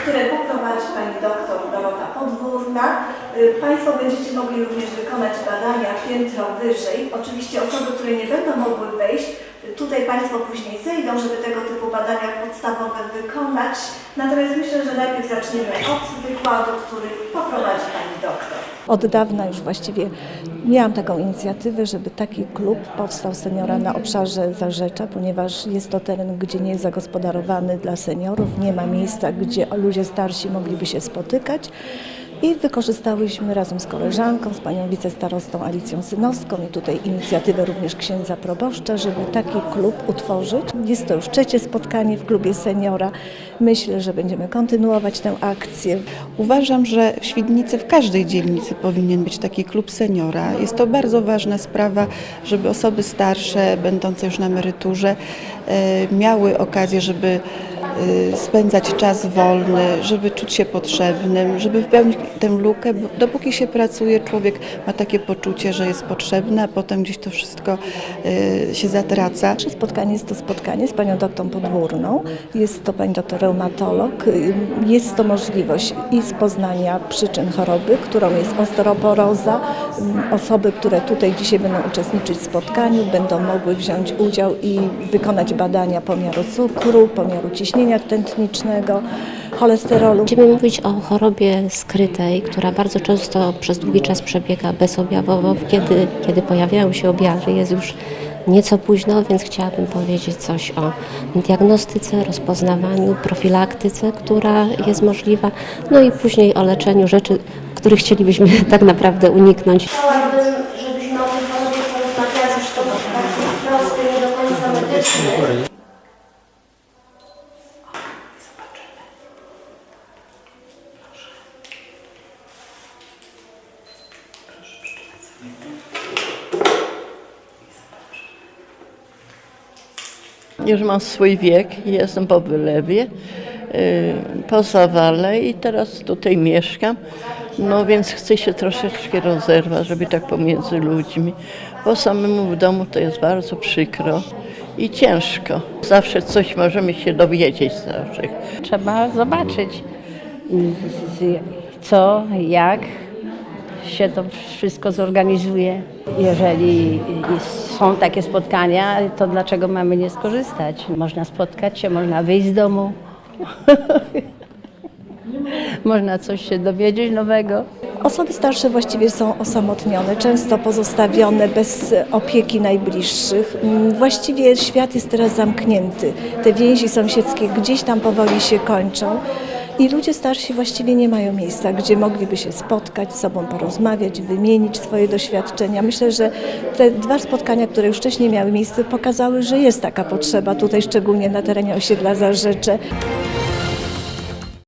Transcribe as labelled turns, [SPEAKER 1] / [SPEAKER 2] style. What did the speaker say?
[SPEAKER 1] które poprowadzi pani doktor Dorota Podwórna. Y, Państwo będziecie mogli również wykonać badania piętro wyżej. Oczywiście osoby, które nie będą mogły wejść, tutaj Państwo później zejdą, żeby tego typu badania podstawowe wykonać. Natomiast myślę, że najpierw zaczniemy od wykładu, który poprowadzi pani doktor.
[SPEAKER 2] Od dawna już właściwie miałam taką inicjatywę, żeby taki klub powstał seniora na obszarze Zarzecza, ponieważ jest to teren, gdzie nie jest zagospodarowany dla seniorów, nie ma miejsca, gdzie ludzie starsi mogliby się spotykać. I wykorzystałyśmy razem z koleżanką, z panią wicestarostą Alicją Synowską i tutaj inicjatywę również księdza proboszcza, żeby taki klub utworzyć. Jest to już trzecie spotkanie w klubie seniora. Myślę, że będziemy kontynuować tę akcję.
[SPEAKER 3] Uważam, że w Świdnicy w każdej dzielnicy powinien być taki klub seniora. Jest to bardzo ważna sprawa, żeby osoby starsze, będące już na emeryturze, e, miały okazję, żeby spędzać czas wolny, żeby czuć się potrzebnym, żeby wypełnić tę lukę, dopóki się pracuje, człowiek ma takie poczucie, że jest potrzebny, a potem gdzieś to wszystko e, się zatraca.
[SPEAKER 2] Nasze spotkanie jest to spotkanie z panią doktor Podwórną. Jest to pani doktor reumatolog. Jest to możliwość i z poznania przyczyn choroby, którą jest osteoporoza. Osoby, które tutaj dzisiaj będą uczestniczyć w spotkaniu, będą mogły wziąć udział i wykonać badania pomiaru cukru, pomiaru ciśnienia tętniczego, cholesterolu.
[SPEAKER 4] Będziemy mówić o chorobie skrytej, która bardzo często przez długi czas przebiega bezobjawowo. Kiedy, kiedy pojawiają się objawy, jest już nieco późno, więc chciałabym powiedzieć coś o diagnostyce, rozpoznawaniu, profilaktyce, która jest możliwa, no i później o leczeniu rzeczy, których chcielibyśmy tak naprawdę uniknąć.
[SPEAKER 5] Chciałabym, żebyśmy o tej chorobie porozmawiali w sposób taki prosty, nie do końca medyczny.
[SPEAKER 6] Już mam swój wiek, jestem po wylewie, y, po zawale i teraz tutaj mieszkam. No więc chcę się troszeczkę rozerwać, żeby tak pomiędzy ludźmi, bo samemu w domu to jest bardzo przykro i ciężko. Zawsze coś możemy się dowiedzieć zawsze.
[SPEAKER 7] Trzeba zobaczyć, co, jak się to wszystko zorganizuje. Jeżeli są takie spotkania, to dlaczego mamy nie skorzystać? Można spotkać się, można wyjść z domu, można coś się dowiedzieć nowego.
[SPEAKER 2] Osoby starsze właściwie są osamotnione, często pozostawione bez opieki najbliższych. Mm, Właściwie świat jest teraz zamknięty. Te więzi sąsiedzkie gdzieś tam powoli się kończą. I ludzie starsi właściwie nie mają miejsca, gdzie mogliby się spotkać, z sobą porozmawiać, wymienić swoje doświadczenia. Myślę, że te dwa spotkania, które już wcześniej miały miejsce, pokazały, że jest taka potrzeba tutaj, szczególnie na terenie osiedla Zarzecze.